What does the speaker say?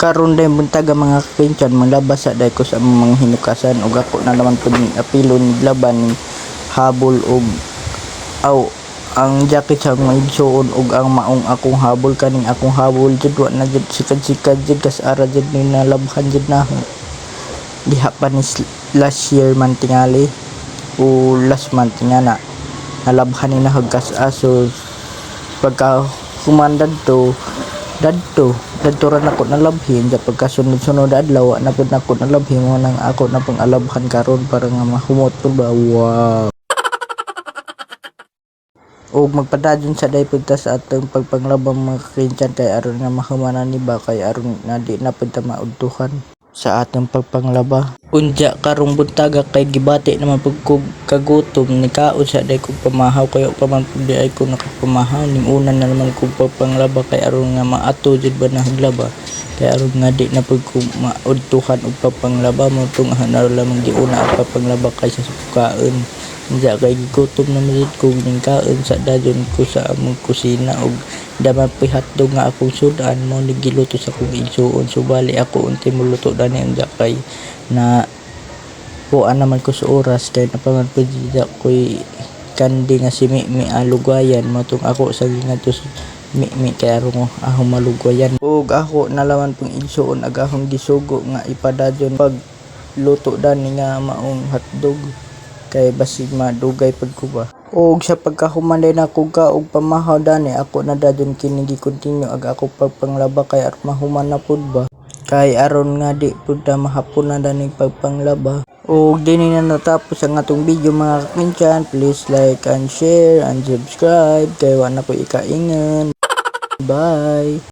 karon day buntaga mga kakinsyan manglabas sa day ko sa mga hinukasan. Ug ako na naman pud apilo ni laban ni habol og aw ang jacket sa mga igsuon ug ang maong akong habol kaning akong habol jud wa na jud sikad-sikad jud kas ara jud ni nalabhan jud na diha pa ni last year man tingali o last month nga na nalabhan ni na hagkas aso pagka humandad to dadto dadto ra nako nalabhin ja pagka sunod-sunod adlaw na pud nako nalabhin mo nang ako na pang alabhan karon para nga mahumot pud ba? Wow. O magpadadyon sa day pud ta sa atong pagpanglabang mga kakrinsyan kay aron nga mahumanan ni ba kay aron nga di na pud ta maudtuhan sa atong pagpanglaba unja karong buntaga kay gibati naman kog kagutom ni kaon sa day kog pamahaw kayo pa man pud ay ko nakapamahaw. Ning una na naman kog pagpanglaba kay aron nga maato jud ba na haglaba kay aron nga di na ko maudtuhan og pagpanglaba mo tung hanar lamang di una ang pagpanglaba kaysa sa kaon Diya kay gigutom na malit ko ning kaon sa dayon ko sa among kusina og daman pa hotdog nga akong sudan mo ni giluto sa akong igsuon so bali ako unti mo luto dani ang kay na kuan naman ko sa oras kay napangan po diya ko'y kandi nga si Mimi alugwayan mo tong ako sa gingadto kay aron mo ahong malugwayan. Ug ako nalaman pong igsuon ag akong gisugo nga ipadadyon. Pag luto dani nga maong hotdog kay basig madugay pag ko ba og sa pagkahumanay na ko ka og pamahaw dani ako na dadon kini gi-continue ag ako pagpanglaba kay aron mahuman na pud ba. Kay aron nga di pud ta mahapon na dani pagpanglaba og dinhi na natapos ang atong video mga kakinsyan please like and share and subscribe kay wa na ko ikaingan bye